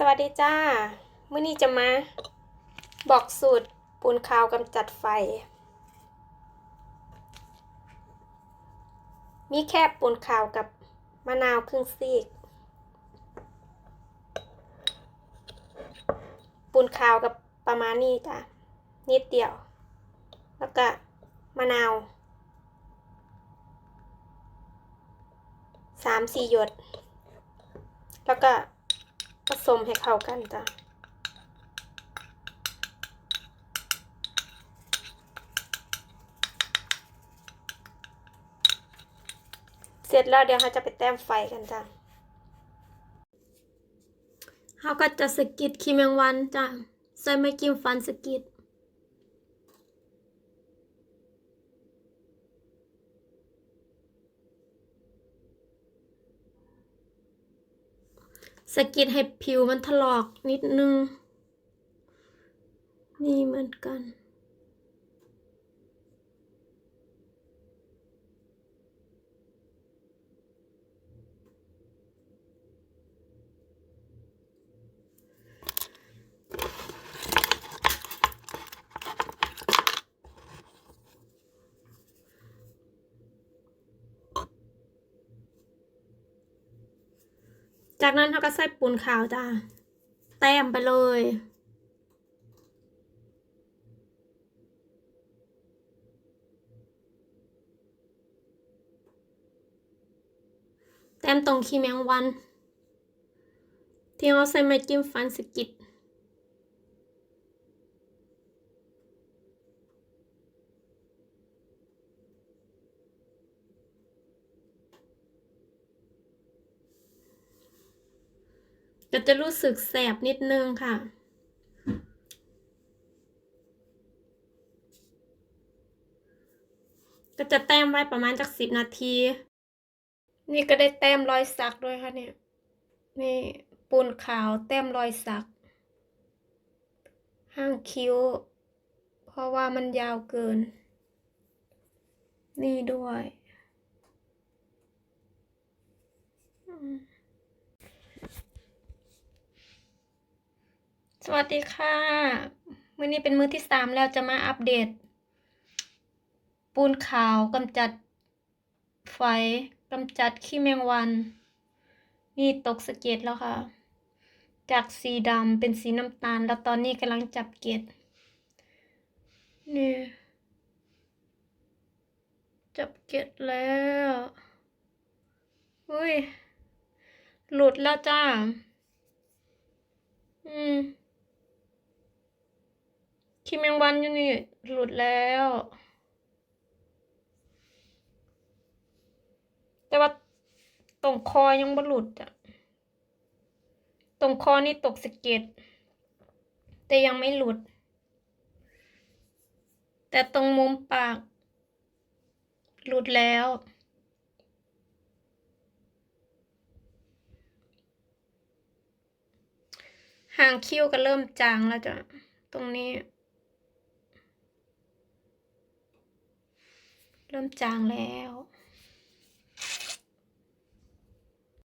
สวัสดีจ้า มื้อนี้จะมาบอกสูตรปูนขาวกำจัดไฟ มีแค่ปูนขาวกับมะนาวครึ่งซีก ปูนขาวกับประมาณนี้จ้ะ นิดเดียว แล้วก็มะนาวสามสี่หยด แล้วก็ ผสมให้เข้ากันจ้ะเสร็จแล้วเดี๋ยวเราจะไปแต้มไฟกันจ้ะเราก็จะสกิดขี้แมงวันจ้ะใส่ไม้กิมฟันสกิด สกิดให้ผิวมันถลอกนิดนึง นี่เหมือนกัน จากนั้นเขาก็ใส่ปูนขาวจ้าแต้มไปเลย แต้มตรงขี้แมงวัน ที่เราใส่ไม้จิ้มฟันสกิด ก็จะรู้สึกแสบนิดนึงค่ะ ก็จะแต้มไว้ประมาณจากสิบนาที นี่ก็ได้แต้มรอยสักด้วยค่ะเนี่ย นี่ปูนขาวแต้มรอยสัก ห้างคิ้ว เพราะว่ามันยาวเกิน นี่ด้วย อืม สวัสดีค่ะ มื้อนี้เป็นมื้อที่สามแล้วจะมาอัปเดต ปูนขาวกำจัดไฟกำจัดขี้แมงวัน นี่ตกสะเก็ดแล้วค่ะ จากสีดำเป็นสีน้ำตาล แล้วตอนนี้กำลังจับเก็ดนี่จับเก็ดแล้วอุ้ย หลุดแล้วจ้า อืม ขี้แมงวันอยู่นี่ หลุดแล้ว แต่ว่าตรงคอยังบ่หลุดอะ ตรงคอนี่ตกสะเก็ดแต่ยังไม่หลุด แต่ตรงมุมปาก หลุดแล้วหางคิ้วก็เริ่มจางแล้วจ้ะ ตรงนี้ เริ่มจางแล้ว